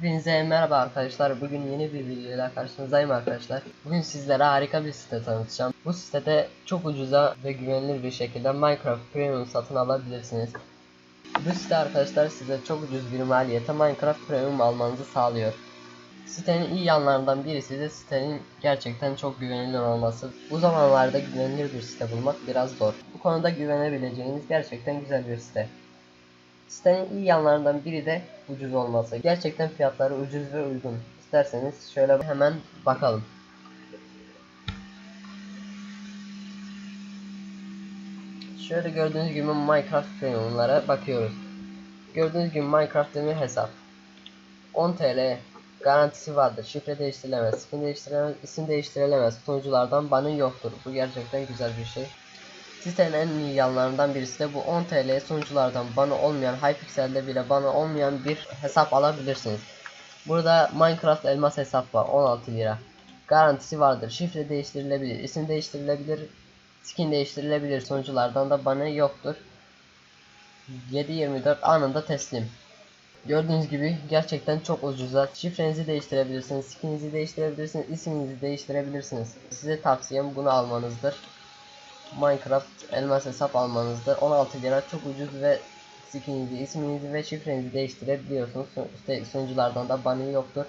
Hepinize merhaba arkadaşlar. Bugün yeni bir videoyla karşınızdayım arkadaşlar. Bugün sizlere harika bir site tanıtacağım. Bu sitede çok ucuza ve güvenilir bir şekilde Minecraft Premium satın alabilirsiniz. Bu site arkadaşlar size çok ucuz bir maliyete Minecraft Premium almanızı sağlıyor. Sitenin iyi yanlarından birisi de sitenin gerçekten çok güvenilir olması. Bu zamanlarda güvenilir bir site bulmak biraz zor. Bu konuda güvenebileceğiniz gerçekten güzel bir site. Sitenin iyi yanlarından biri de ucuz olması. Gerçekten fiyatları ucuz ve uygun. İsterseniz şöyle hemen bakalım. Şöyle gördüğünüz gibi Minecraft Premium'lara bakıyoruz. Gördüğünüz gibi Minecraft demir hesap. 10 TL garantisi vardır. Şifre değiştirilemez, skin değiştirilemez, isim değiştirilemez. Sunuculardan banı yoktur. Bu gerçekten güzel bir şey. Sitenin en iyi yanlarından birisi de bu 10 TL sunuculardan bana olmayan Hypixel'de bile bana olmayan bir hesap alabilirsiniz. Burada Minecraft elmas hesap var 16 lira. Garantisi vardır. Şifre değiştirilebilir, isim değiştirilebilir, skin değiştirilebilir. Sunuculardan da bana yoktur. 7/24 anında teslim. Gördüğünüz gibi gerçekten çok ucuza. Şifrenizi değiştirebilirsiniz, skininizi değiştirebilirsiniz, isminizi değiştirebilirsiniz. Size tavsiyem bunu almanızdır. Minecraft elmas hesap almanızdır. 16 lira çok ucuz ve skininizi, isminizi ve şifrenizi değiştirebiliyorsunuz. İşte sunuculardan da banı yoktur.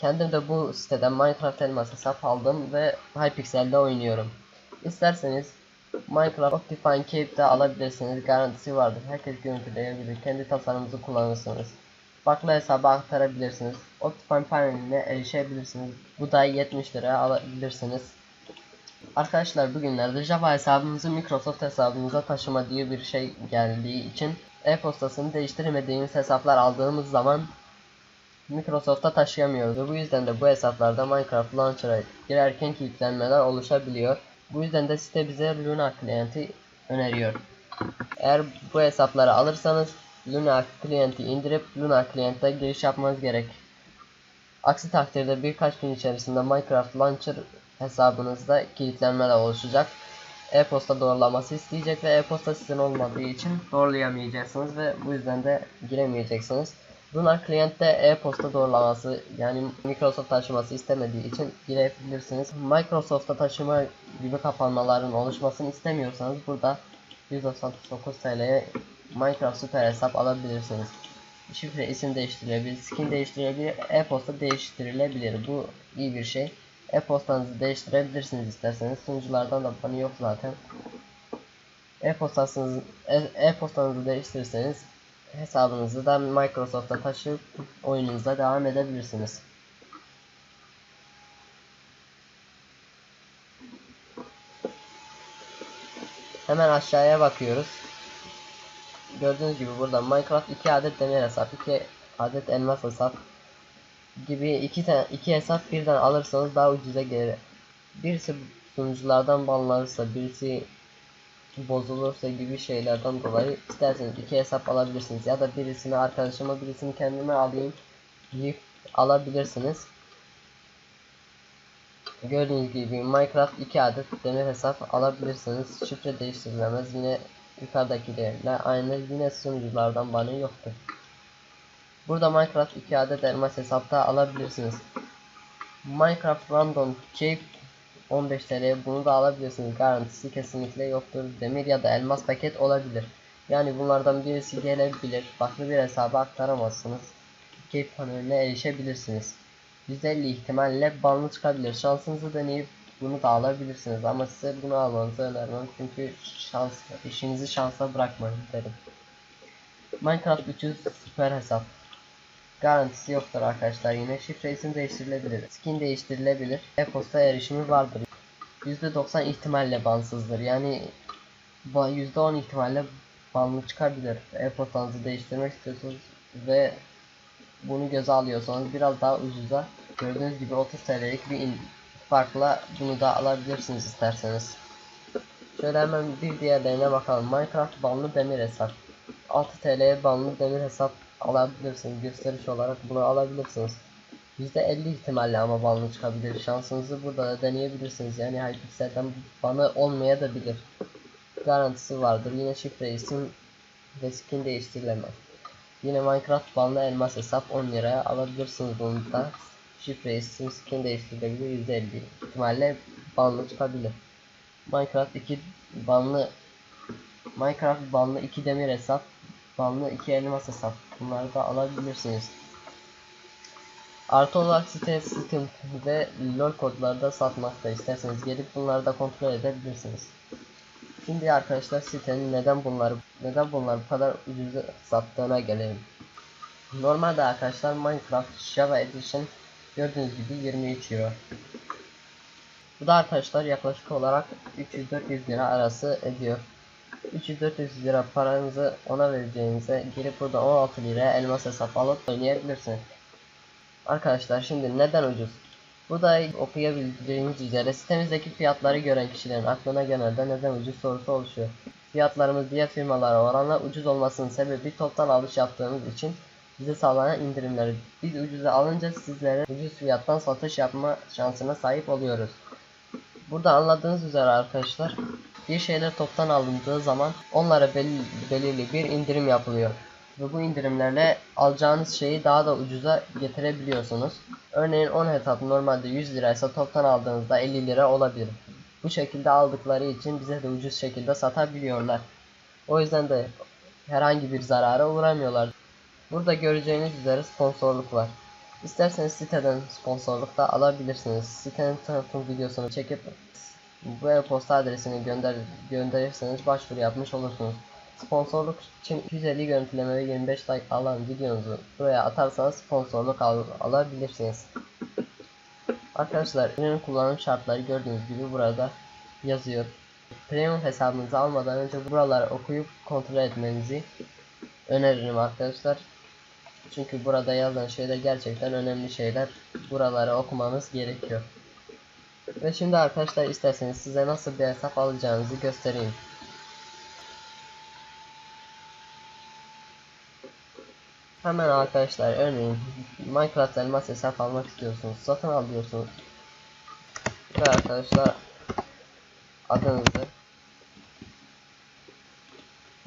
Kendim de bu siteden Minecraft elmas hesap aldım ve Hypixel'de oynuyorum. İsterseniz Minecraft Optifine Cape'de alabilirsiniz. Garantisi vardır. Herkes görüntüleyebilir. Kendi tasarımınızı kullanırsınız. Farklı hesaba aktarabilirsiniz. Optifine paneline erişebilirsiniz. Bu da 70 liraya alabilirsiniz. Arkadaşlar bugünlerde Java hesabımızı Microsoft hesabımıza taşıma diye bir şey geldiği için e-postasını değiştiremediğimiz hesaplar aldığımız zaman Microsoft'a taşıyamıyoruz ve bu yüzden de bu hesaplarda Minecraft Launcher'a girerken kilitlenmeler oluşabiliyor. Bu yüzden de site bize Luna klienti öneriyor. Eğer bu hesapları alırsanız Luna klienti indirip Luna kliente giriş yapmanız gerek. Aksi takdirde birkaç gün içerisinde Minecraft Launcher hesabınızda kilitlenmeler oluşacak. E-posta doğrulaması isteyecek ve e-posta sizin olmadığı için doğrulayamayacaksınız ve bu yüzden de giremeyeceksiniz. Luna klientte e-posta doğrulaması yani Microsoft taşıması istemediği için girebilirsiniz. Microsoft'a taşıma gibi kapanmaların oluşmasını istemiyorsanız burada 199 TL'ye Minecraft süper hesap alabilirsiniz. Şifre isim değiştirilebilir, skin değiştirilebilir, e-posta değiştirilebilir. Bu iyi bir şey. E-postanızı değiştirebilirsiniz isterseniz. Sunuculardan da bana yok zaten. E-postasınızı e-postanızı değiştirirseniz hesabınızı da Microsoft'a taşıyıp oyununuza devam edebilirsiniz. Hemen aşağıya bakıyoruz. Gördüğünüz gibi burada Minecraft 2 adet demir hesap, 2 adet elmas hesap gibi iki tane iki hesap birden alırsanız daha ucuza gelir. Birisi sunuculardan banlanırsa, birisi bozulursa gibi şeylerden dolayı isterseniz iki hesap alabilirsiniz ya da birisini arkadaşıma birisini kendime alayım deyip alabilirsiniz. Gördüğünüz gibi Minecraft 2 adet demir hesap alabilirsiniz. Şifre değiştirilemez. Yine yukarıdakilerle aynı yine sunuculardan bana yoktur. Burada Minecraft 2 adet elmas hesapta alabilirsiniz. Minecraft Random Cape 15 TL bunu da alabilirsiniz. Garantisi kesinlikle yoktur. Demir ya da elmas paket olabilir. Yani bunlardan birisi gelebilir. Farklı bir hesaba aktaramazsınız. Cape paneline erişebilirsiniz. %50 ihtimalle banlı çıkabilir. Şansınızı deneyip bunu da alabilirsiniz. Ama size bunu almanızı önermem. Çünkü şans, işinizi şansa bırakmayın derim. Minecraft 300 süper hesap. Garantisi yoktur arkadaşlar yine şifre isim değiştirilebilir. Skin değiştirilebilir. E-posta erişimi vardır. %90 ihtimalle bansızdır. Yani %10 ihtimalle banlı çıkabilir. E-postanızı değiştirmek istiyorsunuz ve bunu göze alıyorsanız biraz daha ucuza gördüğünüz gibi 30 TL'lik bir farkla bunu da alabilirsiniz isterseniz. Şöyle hemen bir diğerlerine bakalım. Minecraft banlı demir hesap. 6 TL'ye banlı demir hesap alabilirsiniz. Gösteriş olarak bunu alabilirsiniz. %50 ihtimalle ama banlı çıkabilir. Şansınızı burada da deneyebilirsiniz. Yani Hypixel'den banı olmaya da bilir. Garantisi vardır. Yine şifre isim ve skin değiştirilemez. Yine Minecraft banlı elmas hesap 10 liraya alabilirsiniz bunu da. Şifre isim skin değiştirilebilir %50 ihtimalle banlı çıkabilir. Minecraft 2 banlı Minecraft banlı 2 demir hesap banlı 2 elmas hesap bunları da alabilirsiniz. Artı olarak site Steam LOL kodları da satmakta isterseniz gelip bunları da kontrol edebilirsiniz. Şimdi arkadaşlar sitenin neden bunları neden bunlar bu kadar ucuz sattığına gelelim. Normalde arkadaşlar Minecraft Java Edition gördüğünüz gibi 23 euro. Bu da arkadaşlar yaklaşık olarak 300-400 lira arası ediyor. 300-400 lira paranızı ona vereceğinize gelip burada 16 liraya elmas hesap alıp oynayabilirsiniz. Arkadaşlar şimdi neden ucuz? Burada okuyabileceğiniz üzere sitemizdeki fiyatları gören kişilerin aklına genelde neden ucuz sorusu oluşuyor. Fiyatlarımız diğer firmalara oranla ucuz olmasının sebebi toptan alış yaptığımız için bize sağlanan indirimleri. Biz ucuza alınca sizlere ucuz fiyattan satış yapma şansına sahip oluyoruz. Burada anladığınız üzere arkadaşlar bir şeyler toptan alındığı zaman onlara belli, belirli bir indirim yapılıyor. Ve bu indirimlerle alacağınız şeyi daha da ucuza getirebiliyorsunuz. Örneğin 10 hesap normalde 100 liraysa toptan aldığınızda 50 lira olabilir. Bu şekilde aldıkları için bize de ucuz şekilde satabiliyorlar. O yüzden de herhangi bir zarara uğramıyorlar. Burada göreceğiniz üzere sponsorluk var. İsterseniz siteden sponsorluk da alabilirsiniz. Sitenin tanıtım videosunu çekip bu e-posta adresini gönder gönderirseniz başvuru yapmış olursunuz. Sponsorluk için 250 görüntüleme ve 25 like alan videonuzu buraya atarsanız sponsorluk al alabilirsiniz. Arkadaşlar ürün kullanım şartları gördüğünüz gibi burada yazıyor. Premium hesabınızı almadan önce buraları okuyup kontrol etmenizi öneririm arkadaşlar. Çünkü burada yazılan şeyler gerçekten önemli şeyler. Buraları okumanız gerekiyor. Ve şimdi arkadaşlar isterseniz size nasıl bir hesap alacağınızı göstereyim. Hemen arkadaşlar örneğin Minecraft elmas hesap almak istiyorsunuz. Satın alıyorsunuz. Ve arkadaşlar adınızı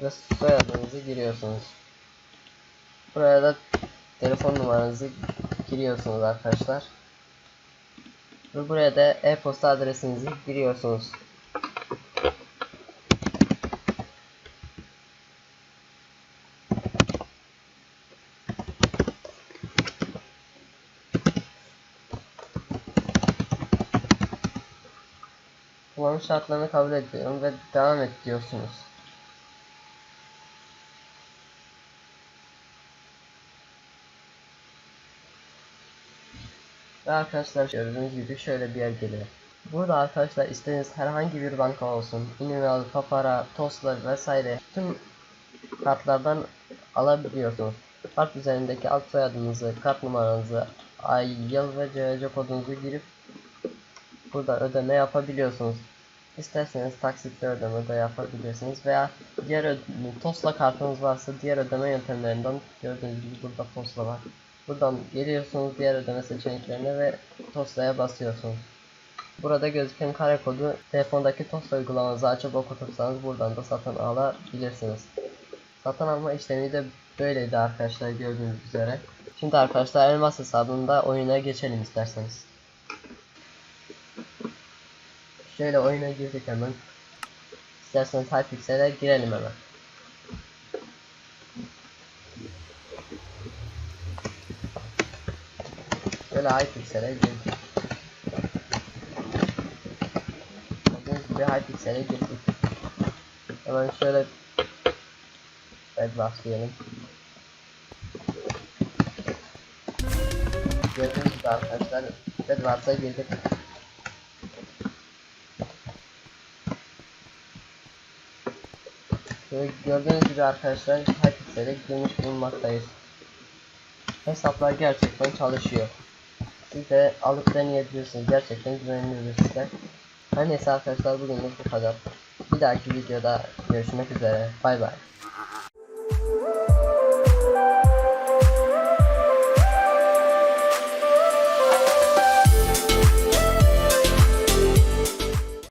ve soyadınızı giriyorsunuz. Buraya da telefon numaranızı giriyorsunuz arkadaşlar. Ve buraya da e-posta adresinizi giriyorsunuz. Kullanım şartlarını kabul ediyorum ve devam et diyorsunuz. Ve arkadaşlar gördüğünüz gibi şöyle bir yer geliyor. Burada arkadaşlar istediğiniz herhangi bir banka olsun, Unival, Papara, Tosla vesaire tüm kartlardan alabiliyorsunuz. Kart üzerindeki alt soyadınızı, kart numaranızı, ay, yıl ve CVC kodunuzu girip burada ödeme yapabiliyorsunuz. İsterseniz taksitle ödeme de yapabilirsiniz veya diğer ö- Tosla kartınız varsa diğer ödeme yöntemlerinden gördüğünüz gibi burada Tosla var. Buradan geliyorsunuz diğer ödeme seçeneklerine ve Tosla'ya basıyorsunuz. Burada gözüken kare kodu telefondaki Tosla uygulamanızı açıp okutursanız buradan da satın alabilirsiniz. Satın alma işlemi de böyleydi arkadaşlar gördüğünüz üzere. Şimdi arkadaşlar elmas hesabında oyuna geçelim isterseniz. Şöyle oyuna girdik hemen. İsterseniz Hypixel'e girelim hemen. Şöyle Hypixel'e girdik. Gördüğünüz gibi Hypixel'e. Hemen şöyle Bedwars diyelim. Gördüğünüz gibi arkadaşlar Bedwars'a girdik. Şöyle gördüğünüz gibi arkadaşlar Hypixel'e girmiş bulunmaktayız. Hesaplar gerçekten çalışıyor. Siz de alıp deneyebilirsiniz. Gerçekten güvenilir bir site. Her neyse arkadaşlar bugünlük bu kadar. Bir dahaki videoda görüşmek üzere. Bay bay.